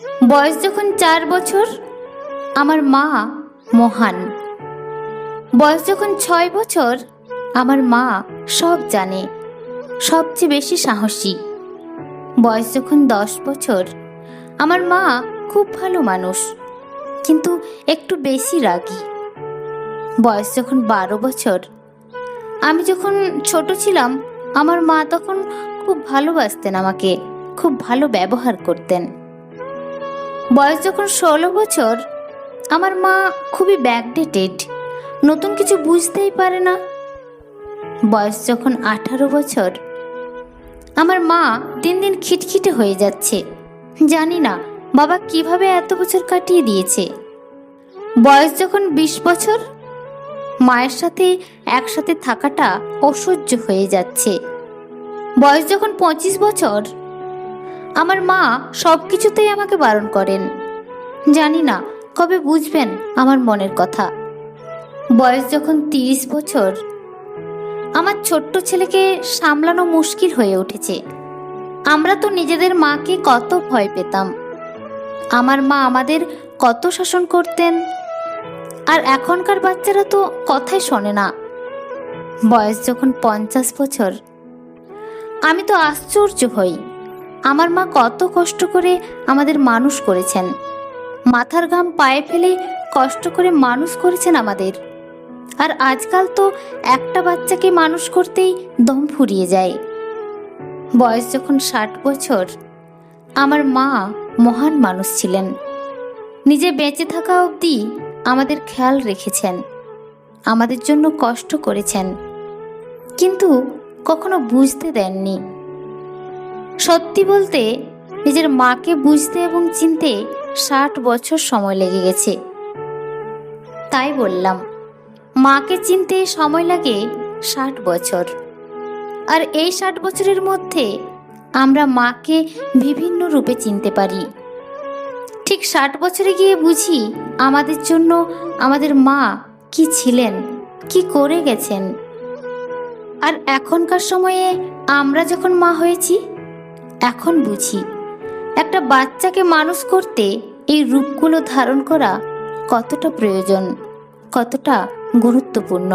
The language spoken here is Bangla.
বয়স যখন চার বছর, আমার মা মহান। বয়স যখন ছয় বছর, আমার মা সব জানে, সবচেয়ে বেশি সাহসী। বয়স যখন দশ বছর, আমার মা খুব ভালো মানুষ, কিন্তু একটু বেশি রাগী। বয়স যখন বারো বছর, আমি যখন ছোট ছিলাম, আমার মা তখন খুব ভালোবাসতেন আমাকে, খুব ভালো ব্যবহার করতেন। বয়স যখন ষোলো বছর, আমার মা খুবই ব্যাকডেটেড নতুন কিছু বুঝতেই পারে না। বয়স যখন আঠারো বছর, আমার মা দিন দিন খিটখিটে হয়ে যাচ্ছে। জানি না বাবা কীভাবে এত বছর কাটিয়ে দিয়েছে। বয়স যখন বিশ বছর, মায়ের সাথে একসাথে থাকাটা অসহ্য হয়ে যাচ্ছে। বয়স যখন পঁচিশ বছর আমার মা সব কিছুতেই আমাকে বারণ করেন। জানি না কবে বুঝবেন আমার মনের কথা। বয়স যখন তিরিশ বছর, আমার ছোট্ট ছেলেকে সামলানো মুশকিল হয়ে উঠেছে। আমরা তো নিজেদের মাকে কত ভয় পেতাম। আমার মা আমাদের কত শাসন করতেন। আর এখনকার বাচ্চারা তো কথাই শোনে না। বয়স যখন পঞ্চাশ বছর, আমি তো আশ্চর্য হই। আমার মা কত কষ্ট করে আমাদের মানুষ করেছেন। মাথার ঘাম পায়ে ফেলে কষ্ট করে মানুষ করেছেন আমাদের। আর আজকাল তো একটা বাচ্চাকে মানুষ করতেই দম ফুরিয়ে যায়। বয়স যখন ষাট বছর, আমার মা মহান মানুষ ছিলেন। নিজে বেঁচে থাকা অবধি আমাদের খেয়াল রেখেছেন। আমাদের জন্য কষ্ট করেছেন। কিন্তু কখনো বুঝতে দেননি। সত্যি বলতে নিজের মাকে বুঝতে এবং চিনতে ষাট বছর সময় লেগে গেছে। তাই বললাম, মাকে চিনতে সময় লাগে ষাট বছর। আর এই ষাট বছরের মধ্যে আমরা মাকে বিভিন্ন রূপে চিনতে পারি। ঠিক ষাট বছরে গিয়ে বুঝি আমাদের জন্য আমাদের মা কি ছিলেন, কি করে গেছেন। আর এখনকার সময়ে আমরা যখন মা হয়েছি এখন বুঝি একটা বাচ্চাকে মানুষ করতে এই রূপগুলো ধারণ করা কতটা প্রয়োজন কতটা গুরুত্বপূর্ণ।